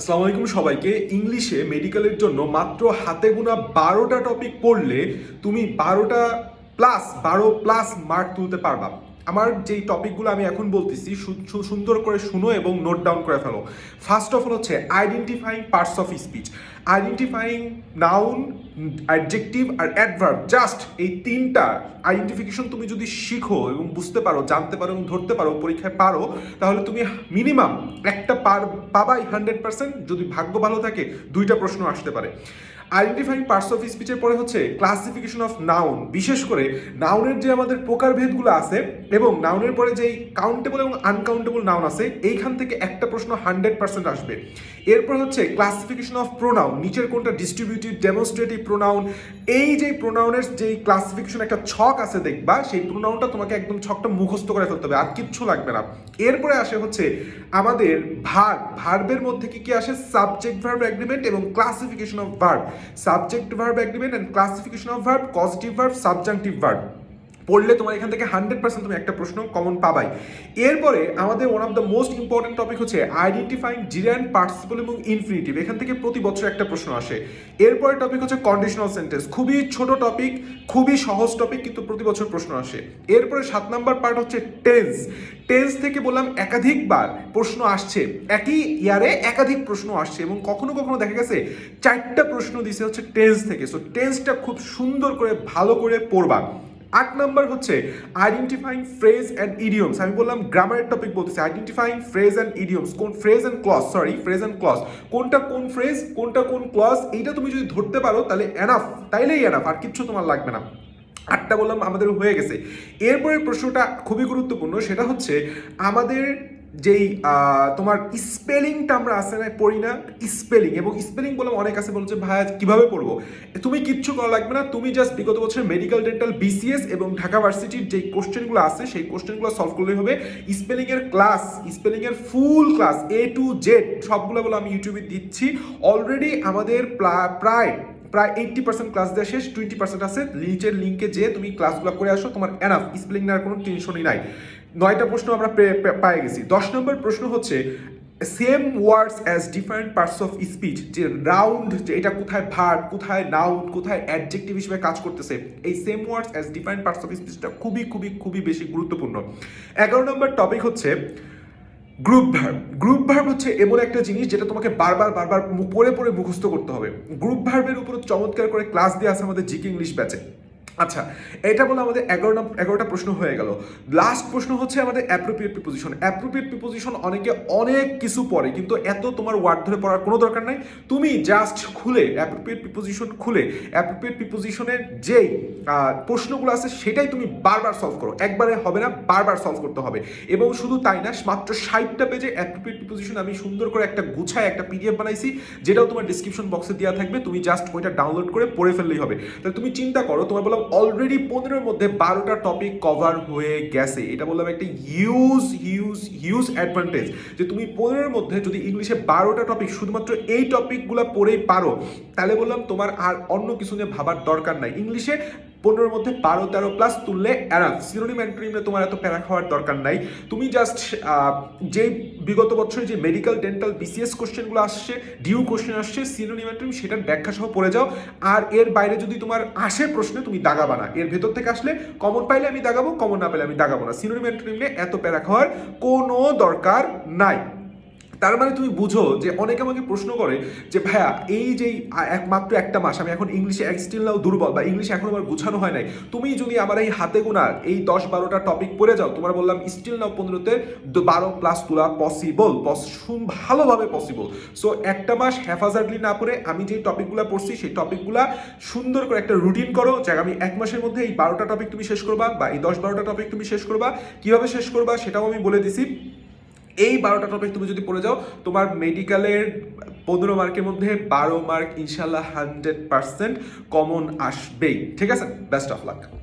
আসসালামু আলাইকুম সবাইকে ইংলিশে মেডিকেলের জন্য মাত্র হাতে গোনা বারোটা টপিক পড়লে তুমি বারোটা প্লাস বারো প্লাস মার্ক তুলতে পারবা আমার যেই টপিকগুলো আমি এখন বলতেছি সুন্দর করে শুনো এবং নোট ডাউন করে ফেলো ফার্স্ট অফ অল হচ্ছে identifying parts of speech identifying noun adjective R adverb just এই তিনটা আইডেন্টিফিকেশন তুমি যদি শিখো এবং বুঝতে পারো জানতে পারো এবং ধরতে পারো পরীক্ষায় পারো তাহলে তুমি মিনিমাম একটা পার পাবাই হান্ড্রেড পার্সেন্ট যদি ভাগ্য ভালো থাকে দুইটা প্রশ্ন আসতে পারে আইডেন্টিফাইং পার্টস অফ স্পিচের পরে হচ্ছে ক্লাসিফিকেশন অফ নাউন বিশেষ করে নাউনের যে আমাদের প্রকারভেদগুলো আছে এবং নাউনের পরে যেই কাউন্টেবল এবং আনকাউন্টেবল নাউন আছে এইখান থেকে একটা প্রশ্ন হান্ড্রেড পার্সেন্ট আসবে এরপর হচ্ছে ক্লাসিফিকেশন অফ প্রোনাউন নিচের কোনটা ডিস্ট্রিবিউটিভ ডেমনস্ট্রেটিভ প্রোনাউন এই যে প্রোনাউনের যেই ক্লাসিফিকেশন একটা ছক আছে দেখবা সেই প্রোনাউনটা তোমাকে একদম ছকটা মুখস্থ করে ফেলতে হবে আর কিচ্ছু লাগবে না এরপরে আসে হচ্ছে আমাদের ভার্ব ভার্বের মধ্যে কি কি আসে সাবজেক্ট ভার্ব এগ্রিমেন্ট এবং classification of verb Subject verb agreement and classification of verb, causative verb, subjunctive verb. পড়লে তোমার এখান থেকে হান্ড্রেড পার্সেন্ট তুমি একটা প্রশ্ন কমন পাবাই এরপরে আমাদের one of the most important topic হচ্ছে আইডেন্টিফাইং অ্যান্ড পার্টিসিপল এবং ইনফিনিটিভ এখান থেকে প্রতি বছর একটা প্রশ্ন আসে এরপরে টপিক হচ্ছে কন্ডিশনাল সেন্টেন্স খুবই ছোট টপিক খুবই সহজ টপিক কিন্তু প্রতি বছর প্রশ্ন আসে এরপরে সাত নাম্বার পার্ট হচ্ছে টেন্স টেন্স থেকে বললাম একাধিকবার প্রশ্ন আসছে একই ইয়ারে একাধিক প্রশ্ন আসছে এবং কখনো কখনো দেখা গেছে চারটা প্রশ্ন দিছে হচ্ছে টেন্স থেকে সো টেন্সটা খুব সুন্দর করে ভালো করে পড়বা আট নাম্বার হচ্ছে আইডেন্টিফাইং ফ্রেজ অ্যান্ড ইডিয়মস আমি বললাম গ্রামারের টপিক বলতেছি আইডেন্টিফাইং ফ্রেজ অ্যান্ড ইডিয়মস কোন phrase and clause sorry phrase and clause কোনটা কোন ফ্রেজ কোনটা কোন ক্লস এইটা তুমি যদি ধরতে পারো তাহলে এনাফ তাইলেই এনাফ আর কিচ্ছু তোমার লাগবে না আটটা বললাম আমাদের হয়ে গেছে এরপরের প্রশ্নটা খুবই গুরুত্বপূর্ণ সেটা হচ্ছে আমাদের যেই তোমার স্পেলিংটা আমরা আসে না পড়ি না স্পেলিং এবং স্পেলিং বললাম অনেক আছে বলছে ভাই কীভাবে পড়বো তুমি কিচ্ছু করা লাগবে না তুমি জাস্ট বিগত বছরের মেডিকেল ডেন্টাল বিসিএস এবং ঢাকা ভার্সিটির যেই কোশ্চেনগুলো আছে সেই কোশ্চেনগুলো সলভ করলেই হবে স্পেলিংয়ের class স্পেলিংয়ের full class A to Z সবগুলো বলে আমি ইউটিউবে দিচ্ছি অলরেডি আমাদের প্রায় প্রায় এইটটি পার্সেন্ট ক্লাস দেওয়া শেষ টোয়েন্টি পার্সেন্ট আছে নিচের লিঙ্কে যেয়ে তুমি ক্লাসগুলো করে আসো তোমার এনাফ স্পেলিং নেওয়ার কোনো টেনশনই নাই নয়টা প্রশ্ন আমরা পাই গেছি দশ নম্বর প্রশ্ন হচ্ছে same words as different parts of speech যে রাউন্ড যে এটা কোথায় ভার্ব কোথায় নাউন কোথায় অ্যাডজেক্টিভ হিসেবে কাজ করতেছে এই same words as different parts of স্পিচটা খুবই খুবই খুবই বেশি গুরুত্বপূর্ণ এগারো নম্বর টপিক হচ্ছে গ্রুপ ভার্ব গ্রুপ ভার্ব হচ্ছে এমন একটা জিনিস যেটা তোমাকে বারবার বারবার পরে পরে মুখস্থ করতে হবে গ্রুপ ভার্বের উপর চমৎকার করে ক্লাস দিয়ে আছে আমাদের জিকে ইংলিশ ব্যাচে আচ্ছা এটা বলে আমাদের এগারো এগারোটা প্রশ্ন হয়ে গেল লাস্ট প্রশ্ন হচ্ছে আমাদের অ্যাপ্রোপ্রিয়েট প্রিপোজিশন অ্যাপ্রোপ্রিয়েট প্রিপোজিশন অনেকে অনেক কিছু পড়ে কিন্তু এত তোমার ওয়ার্ড ধরে পড়ার কোনো দরকার নাই তুমি জাস্ট খুলে অ্যাপ্রোপ্রিয়েট প্রিপোজিশন খুলে অ্যাপ্রোপ্রিয়েট প্রিপোজিশনের যেই প্রশ্নগুলো আছে সেটাই তুমি বারবার সলভ করো একবারে হবে না বারবার সলভ করতে হবে এবং শুধু তাই না মাত্র ষাটটা পেজে অ্যাপ্রোপ্রিয়েট প্রিপোজিশন আমি সুন্দর করে একটা গুছায় একটা পিডিএফ বানাইছি যেটাও তোমার ডিসক্রিপশন বক্সে দেওয়া থাকবে তুমি জাস্ট ওইটা ডাউনলোড করে পড়ে ফেললেই হবে তাহলে তুমি চিন্তা করো তোমার বলো অলরেডি পনেরোর মধ্যে বারোটা টপিক কভার হয়ে গেছে এটা বললাম একটা হিউজ হিউজ হিউজ অ্যাডভান্টেজ যে তুমি পনেরোর মধ্যে যদি ইংলিশে বারোটা টপিক শুধুমাত্র এই টপিকগুলো পড়েই পারো তাহলে বললাম তোমার আর অন্য কিছু নিয়ে ভাবার দরকার নাই ইংলিশে পনেরোর মধ্যে বারো তেরো প্লাস তুললে অ্যারাফ সিনোনিম অ্যান্টোনিমে তোমার এত প্যারা খাওয়ার দরকার নাই তুমি জাস্ট যে বিগত বছর যে মেডিকেল ডেন্টাল বিসিএস কোশ্চেনগুলো আসছে ডিউ কোশ্চেন আসছে সিনোনিম অ্যান্টোনিম সেটার ব্যাখ্যা সহ পড়ে যাও আর এর বাইরে যদি তোমার আসে প্রশ্নে তুমি দাগাবা না এর ভেতর থেকে আসলে কমন পাইলে আমি দাগাবো কমন না পাইলে আমি দাগাবো না সিনোনিম অ্যান্টোনিম এত প্যারা খাওয়ার কোনো দরকার নাই তার মানে তুমি বুঝো যে অনেকে আমাকে প্রশ্ন করে যে ভাইয়া এই যে একমাত্র একটা মাস আমি এখন ইংলিশে স্টিল নাও দুর্বল বা ইংলিশে এখন আমার গুছানো হয় নাই তুমি যদি আমার এই হাতে গোনা এই দশ বারোটা টপিক পড়ে যাও তোমার বললাম স্টিল নাও পনেরোতে বারো প্লাস তোলা পসিবল ভালোভাবে পসিবল সো একটা মাস হ্যাফাজার্ডলি না পড়ে আমি যে টপিকগুলো পড়ছি সেই টপিকগুলো সুন্দর করে একটা রুটিন করো যে আমি এক মাসের মধ্যে এই বারোটা টপিক তুমি শেষ করবা বা এই দশ বারোটা টপিক তুমি শেষ করবা কিভাবে শেষ করবা সেটাও আমি বলে দিছি এই বারোটা টপিক তুমি যদি পড়ে যাও তোমার মেডিকেলের পনেরো মার্কের মধ্যে বারো মার্ক ইনশাল্লাহ হান্ড্রেড পার্সেন্ট কমন আসবেই ঠিক আছে বেস্ট অফ লাক